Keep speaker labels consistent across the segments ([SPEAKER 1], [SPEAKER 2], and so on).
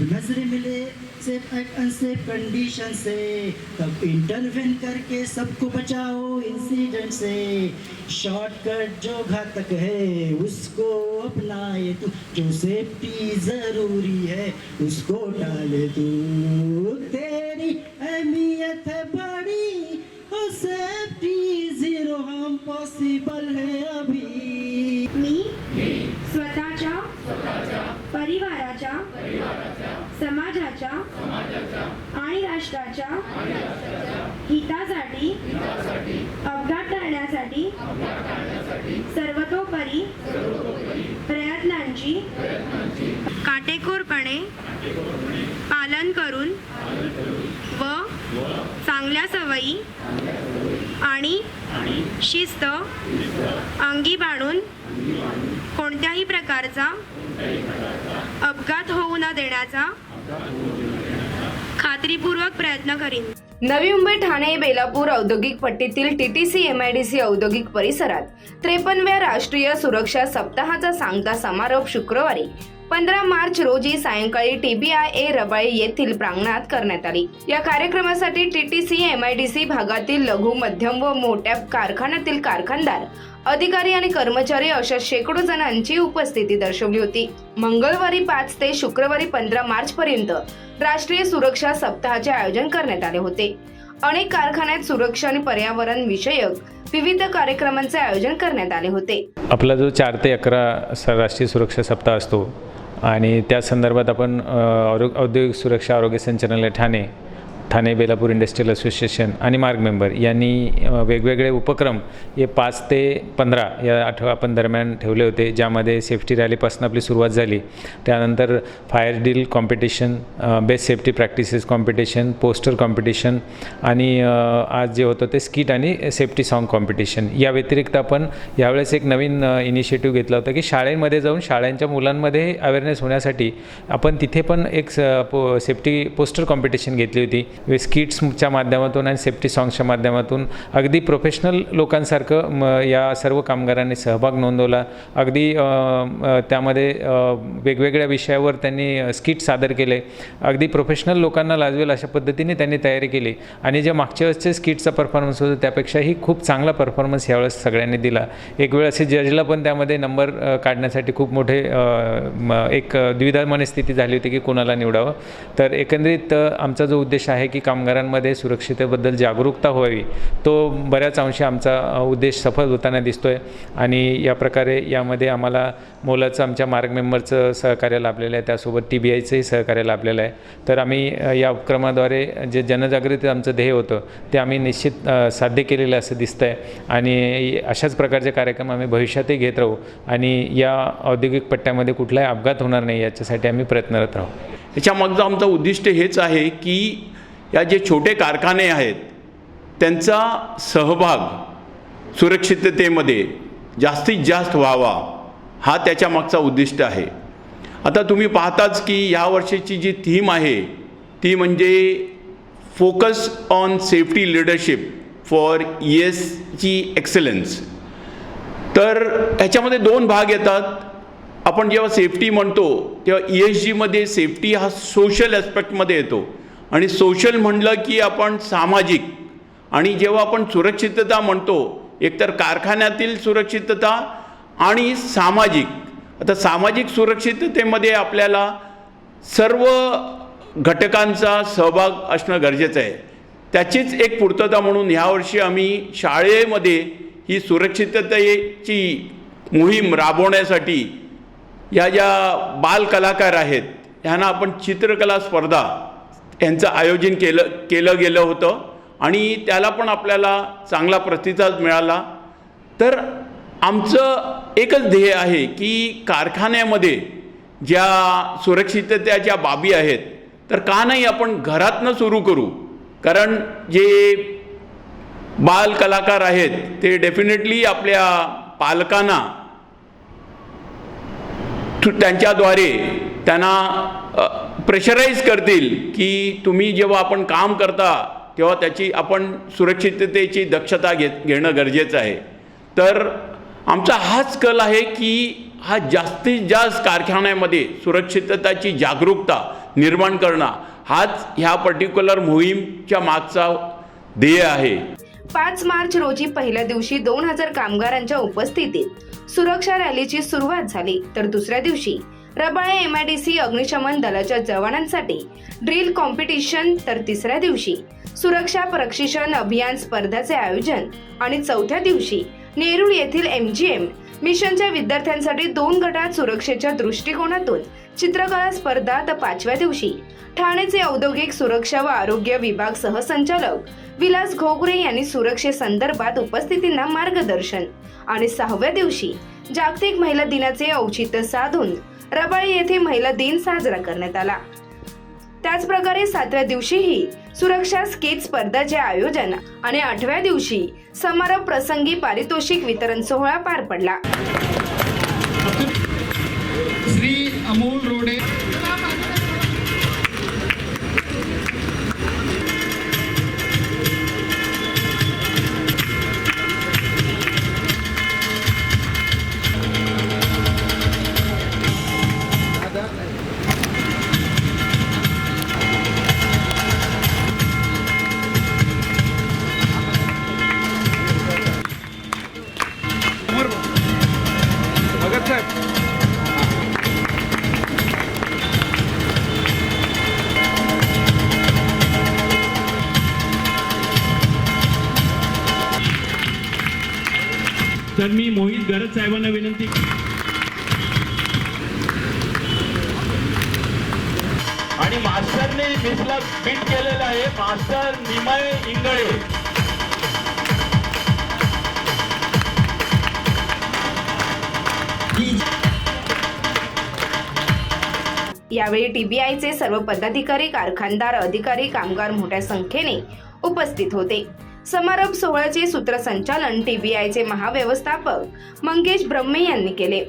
[SPEAKER 1] नजर मिले safe unsafe condition से तब इंटरवेन करके सबको बचाओ इंसिडेंट से। शॉर्टकट जो घातक है उसको अपनाए तू। जो सेफ्टी जरूरी है उसको डाले तू। तेरी अहमियत है
[SPEAKER 2] समाजाच्या आणि राष्ट्राच्या हितासाठी अपघात टाळण्यासाठी सर्वतोपरी प्रयत्नांची काटेकोरपणे पालन करून व चांगल्या सवयी आणि शिस्त अंगी बाणून कोणत्याही प्रकारचा अपघात होऊ न देण्याचा खात्रीपूर्वक प्रयत्न करीन.
[SPEAKER 3] नवी मुंबई ठाणे बेलापूर औद्योगिक पट्टीतील टीटीसी एमआयडीसी औद्योगिक परिसरात त्रेपन्नव्या राष्ट्रीय सुरक्षा सप्ताहाचा सांगता समारोप शुक्रवारी पंधरा मार्च रोजी सायंकाळी टीबीआय ए रबाळे येथील प्रांगणात करण्यात आली. या कार्यक्रमासाठी टीटीसी एमआयडीसी भागातील लघु मध्यम व मोठ्या कारखान्यातील कारखानदार अधिकारी आणि कर्मचारी अशा शेकडो जणांची उपस्थिती दर्शवली होती. मंगळवारी पाच ते शुक्रवारी पंधरा मार्च पर्यंत राष्ट्रीय सुरक्षा सप्ताहाचे आयोजन करण्यात आले होते. अनेक कारखान्यात सुरक्षा आणि पर्यावरण विषयक विविध कार्यक्रमांचे आयोजन करण्यात आले होते.
[SPEAKER 4] आपला जो चार ते अकरा राष्ट्रीय सुरक्षा सप्ताह असतो आणि त्या संदर्भात आपण औद्योगिक सुरक्षा आरोग्य संचालनालय ठाणे ठाणे बेलापूर इंडस्ट्रियल असोसिएशन आणि मार्ग मेंबर यांनी वेगवेगळे उपक्रम हे पाच ते पंधरा या आठवडा आपण दरम्यान ठेवले होते ज्यामध्ये सेफ्टी रॅलीपासून आपली सुरुवात झाली. त्यानंतर fire drill competition best safety practices competition poster competition आणि आज जे होतं ते स्किट आणि सेफ्टी सॉन्ग कॉम्पिटिशन या व्यतिरिक्त आपण यावेळेस एक नवीन इनिशिएटिव्ह घेतला होता की शाळेमध्ये जाऊन शाळांच्या मुलांमध्ये अवेअरनेस होण्यासाठी आपण तिथे पण एक स पो सेफ्टी पोस्टर कॉम्पिटिशन घेतली होती. स्किट्सच्या माध्यमातून आणि सेफ्टी सॉंग्सच्या माध्यमातून अगदी प्रोफेशनल लोकांसारखं म या सर्व कामगारांनी सहभाग नोंदवला. अगदी त्यामध्ये वेगवेगळ्या विषयावर त्यांनी स्किट सादर केले. अगदी प्रोफेशनल लोकांना लाजवेल अशा पद्धतीने त्यांनी तयारी केली. आणि जे मागच्या वेळेसचे स्किटचा परफॉर्मन्स होता त्यापेक्षाही खूप चांगला परफॉर्मन्स यावेळेस सगळ्यांनी दिला. एक वेळ असे जजला पण त्यामध्ये नंबर काढण्यासाठी खूप मोठे एक द्विधा मनस्थिती झाली होती की कोणाला निवडावं. तर एकंदरीत आमचा जो उद्देश आहे की कामगारांमध्ये सुरक्षितेबद्दल जागरूकता व्हावी. तो बऱ्याच अंशी आमचा उद्देश सफल होताना दिसतो आहे आणि या प्रकारे यामध्ये आम्हाला मोलाचं आमच्या मार्ग मेंबरचं सहकार्य लाभलेलं आहे. त्यासोबत टी बी आयचंही सहकार्य लाभलेलं आहे. तर आम्ही या उपक्रमाद्वारे जे जनजागृती आमचं ध्येय होतं ते आम्ही निश्चित साध्य केलेलं असं दिसतं आहे आणि अशाच प्रकारचे कार्यक्रम आम्ही भविष्यातही घेत राहू. आणि या औद्योगिक पट्ट्यामध्ये कुठलाही अपघात होणार नाही याच्यासाठी आम्ही प्रयत्नरत राहू.
[SPEAKER 5] याच्यामागचं आमचं उद्दिष्ट हेच आहे की या जे छोटे कारखाने आहेत त्यांचा सहभाग सुरक्षिततेमध्ये जास्तीत जास्त व्हावा हा त्याच्यामागचा उद्दिष्ट आहे. आता तुम्ही पाहताच की या वर्षीची जी थीम आहे ती म्हणजे focus on safety leadership for E एसची एक्सलन्स. तर ह्याच्यामध्ये दोन भाग येतात. आपण जेव्हा सेफ्टी म्हणतो तेव्हा ई एस जीमध्ये सेफ्टी हा सोशल ॲस्पेक्टमध्ये येतो. आणि सोशल म्हणलं की आपण सामाजिक. आणि जेव्हा आपण सुरक्षितता म्हणतो एकतर कारखान्यातील सुरक्षितता आणि सामाजिक. आता सामाजिक सुरक्षिततेमध्ये आपल्याला सर्व घटकांचा सहभाग असणं गरजेचं आहे. त्याचीच एक पूर्तता म्हणून ह्यावर्षी आम्ही शाळेमध्ये ही सुरक्षिततेची मोहीम राबवण्यासाठी या ज्या बालकलाकार आहेत ह्यांना आपण चित्रकला स्पर्धा यांचं आयोजन केलं केलं गेलं होतं. आणि त्याला पण आपल्याला चांगला प्रतिसाद मिळाला. तर आमचं एकच ध्येय आहे की कारखान्यामध्ये ज्या सुरक्षिततेच्या बाबी आहेत तर का नाही आपण घरातनं सुरू करू? कारण जे बाल कलाकार आहेत ते डेफिनेटली आपल्या पालकांना त्यांच्याद्वारे त्यांना प्रेशराईज करतील की तुम्ही जेव्हा आपण काम करता तेव्हा त्याची आपण सुरक्षिततेची दक्षता घे घेणं गरजेचं आहे. तर आमचा हाच कल आहे की हा जास्तीत जास्त कारखान्यामध्ये सुरक्षितताची जागरूकता निर्माण करणं हाच ह्या पर्टिक्युलर मोहीमच्या मागचा ध्येय आहे.
[SPEAKER 3] पाच मार्च रोजी पहिल्या दिवशी दोन हजार कामगारांच्या उपस्थितीत सुरक्षा रॅलीची सुरुवात झाली तर दुसऱ्या दिवशी रबाळे एमआयडीसी अग्निशमन दलाच्या जवानांसाठी ड्रिल कॉम्पिटिशन तर तिसऱ्या दिवशी. सुरक्षा प्रशिक्षण अभियान स्पर्धाचे आयोजन आणि चौथ्या दिवशी नेरूळ येथील एम जी एम मिशनच्या विद्यार्थ्यांसाठी दोन गटात सुरक्षेच्या दृष्टिकोनातून चित्रकला स्पर्धा तर पाचव्या दिवशी. ठाणेचे औद्योगिक सुरक्षा व आरोग्य विभाग सहसंचालक विलास घोगरे यांनी सुरक्षेसंदर्भात उपस्थितींना मार्गदर्शन. आणि सहाव्या दिवशी जागतिक महिला दिनाचे औचित्य साधून रबाळे येथे महिला दिन साजरा करण्यात आला. त्याचप्रकारे सातव्या दिवशीही सुरक्षा स्केच स्पर्धाचे आयोजन आणि आठव्या दिवशी समारोप प्रसंगी पारितोषिक वितरण सोहळा पार पडला.
[SPEAKER 6] श्री अमोल
[SPEAKER 7] गरज साहेबांना विनंती.
[SPEAKER 8] आणि मास्टरने मिसला बीट केलेला आहे मास्टर निमय इंगळे.
[SPEAKER 3] यावेळी टीबीआयचे सर्व पदाधिकारी कारखानदार अधिकारी कामगार मोठ्या संख्येने उपस्थित होते. समारंभ सोहळ्याचे सूत्रसंचालन टीबीआयचे महाव्यवस्थापक मंगेश ब्रह्मे यांनी केले.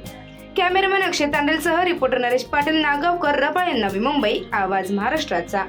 [SPEAKER 3] कॅमेरामॅन अक्षय तांडेलसह रिपोर्टर नरेश पाटील नागावकर रबाळ नवी मुंबई आवाज महाराष्ट्राचा.